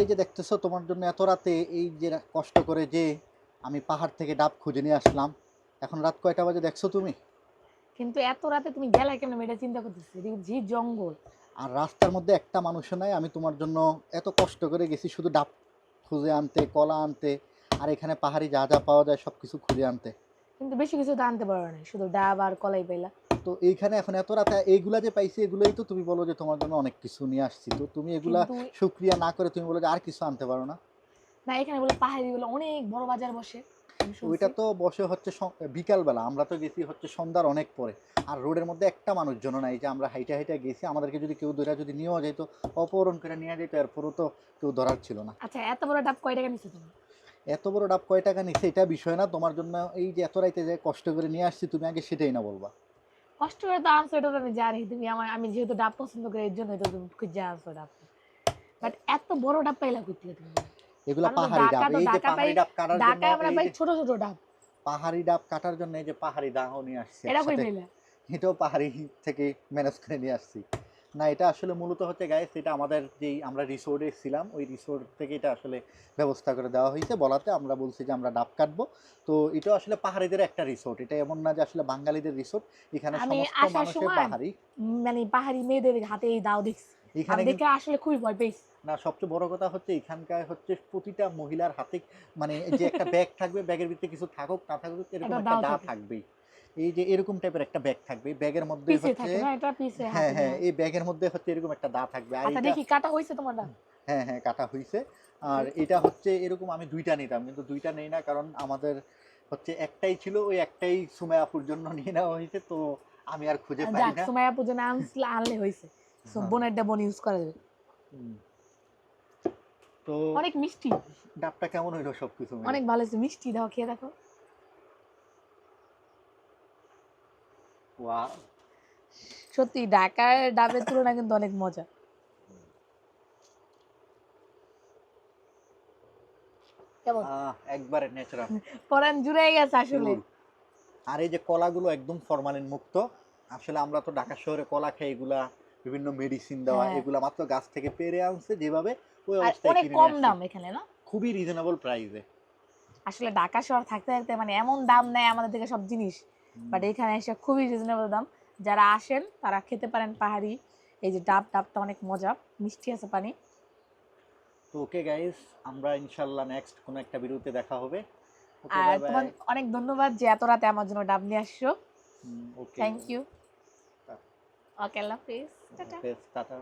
এই যে দেখতেছো তোমার জন্য এত রাতে এই যে কষ্ট করে যে আমি পাহাড় থেকে ডাব খুঁজে নিয়ে আসলাম। এখন রাত কয়টা বাজে দেখছ তুমি? কিন্তু এত রাতে তুমি গেলে কেন এটা চিন্তা করতেছি ঝি জঙ্গল। আর রাস্তার মধ্যে একটা মানুষও নাই আমি তোমার জন্য এত কষ্ট করে গেছি শুধু ডাব খুঁজে আনতে কলা আনতে আর এখানে পাহাড়ি যা যা পাওয়া যায় সব কিছু খুঁজে আনতে। কিন্তু বেশি কিছু তো আনতে পারো না শুধু ডাব আর কলাই পাইলা। তো এইখানে এখন এত রাতে এইগুলা যে পাইছি এগুলোই তো তুমি বলো যে তোমার জন্য অনেক কিছু নিয়ে আসছি। তো তুমি এগুলা শুক্রিয়া না করে তুমি বলো যে আর কিছু আনতে পারো না। না এখানে বলে পাহাড়ি বলে অনেক বড় বাজার বসে। ওইটা তো বসে হচ্ছে বিকালবেলা আমরা তো গেছি হচ্ছে সন্ধ্যার অনেক পরে। আর রোডের মধ্যে একটা মানুষজন নাই যে আমরা হাইটা হাইটা গেছি আমাদেরকে যদি কেউ ধরে যদি নিয়েও যেত অপহরণ করে নিয়ে যেত এরপরও তো কেউ ধরার ছিল না। আচ্ছা এত বড় ডাব কয় টাকা নিছো তুমি? এত বড় ডাব কয় টাকা নিচ্ছে এটা বিষয় না। তোমার জন্য এই যে এত রাইতে যে কষ্ট করে নিয়ে আসছি তুমি আগে সেটাই না বলবা। কষ্ট করে তো আনছো এটা তো আমি জানি তুমি আমার আমি যেহেতু ডাব পছন্দ করি এর জন্য তো তুমি খুঁজে আনছো ডাব। বাট এত বড় ডাব পাইলা কই থেকে তুমি? এগুলা পাহাড়ি ডাব এই যে পাহাড়ি ডাব কাটার জন্য ঢাকায় আমরা পাই ছোট ছোট ডাব। পাহাড়ি ডাব কাটার জন্য এই যে পাহাড়ি দাও নিয়ে আসছি এটা কই পাইলা? এটাও পাহাড়ি থেকে ম্যানেজ করে নিয়ে আসছি। না এটা আসলে মূলত হচ্ছে গাইস এটা আমাদের যেই আমরা রিসোর্টে ছিলাম ওই রিসোর্ট থেকে এটা আসলে ব্যবস্থা করে দেওয়া হয়েছে। বলাতে আমরা বলছি যে আমরা ডাব কাটবো। তো এটা আসলে পাহাড়িদের একটা রিসোর্ট এটা এমন না যে আসলে বাঙালিদের রিসোর্ট এখানে সমস্ত মানুষের পাহাড়ি মানে পাহাড়ি মেয়েদের হাতে এই দাও দেখছি। এখানে দেখে আসলে খুবই ভয় পেয়েছি। না সবচেয়ে বড় কথা হচ্ছে এখানকার হচ্ছে প্রতিটা মহিলার হাতে মানে যে একটা ব্যাগ থাকবে ব্যাগের ভিতরে কিছু থাকুক না থাকুক এরকম একটা দা থাকবেই। এই যে এরকম টাইপের একটা ব্যাগ থাকবে ব্যাগের মধ্যে হচ্ছে না এটা পিছে হ্যাঁ হ্যাঁ এই ব্যাগের মধ্যে হচ্ছে এরকম একটা দা থাকবে। আর আচ্ছা এটা দেখি কাটা হয়েছে তোমার ডাব হ্যাঁ হ্যাঁ কাটা হয়েছে আর এটা হচ্ছে এরকম আমি দুইটা নিতাম কিন্তু দুইটা নেই না কারণ আমাদের হচ্ছে একটাই ছিল ওই একটাই সুমায় আপুর জন্য নিয়ে নেওয়া হয়েছে তো আমি আর খুঁজে পাই না। সময় পুজো না আনলে আনলে হয়েছে সো হ্যাঁ। বোনের বোন ইউজ করা যাবে। তো অনেক মিষ্টি। ডাবটা কেমন হইল সবকিছু? অনেক ভালো হয়েছে মিষ্টি দাও খেয়ে দেখো। সত্যি ঢাকার ডাবের তুলনা কিন্তু অনেক মজা। কেমন? একবারে ন্যাচারাল পরান জুড়ে গেছে আসলে। আর এই যে কলাগুলো একদম ফরমালিন মুক্ত আসলে আমরা তো ঢাকা শহরে কলা খাই এগুলা বিভিন্ন মেডিসিন দেওয়া হ্যাঁ। এগুলা মাত্র গাছ থেকে পেরে আনছে যেভাবে ওই অবস্থায় কিনে কম দাম এখানে না? খুবই রিজনেবল প্রাইসে আসলে ঢাকা শহর থাকতে থাকতে মানে এমন দাম নেয় আমাদের থেকে সব জিনিস। বাট এখানে এসে খুবই রিজনেবল দাম। যারা আসেন তারা খেতে পারেন পাহাড়ি। এই যে ডাব ডাবটা অনেক মজা। মিষ্টি আছে পানি। তো ওকে গাইস আমরা ইনশাল্লাহ নেক্সট কোনো একটা ভিডিওতে দেখা হবে। আর তোমার অনেক ধন্যবাদ যে এত রাতে আমার জন্য ডাব নিয়ে আসছো। Okay thank you okay Allah Hafiz. Tata. Tata.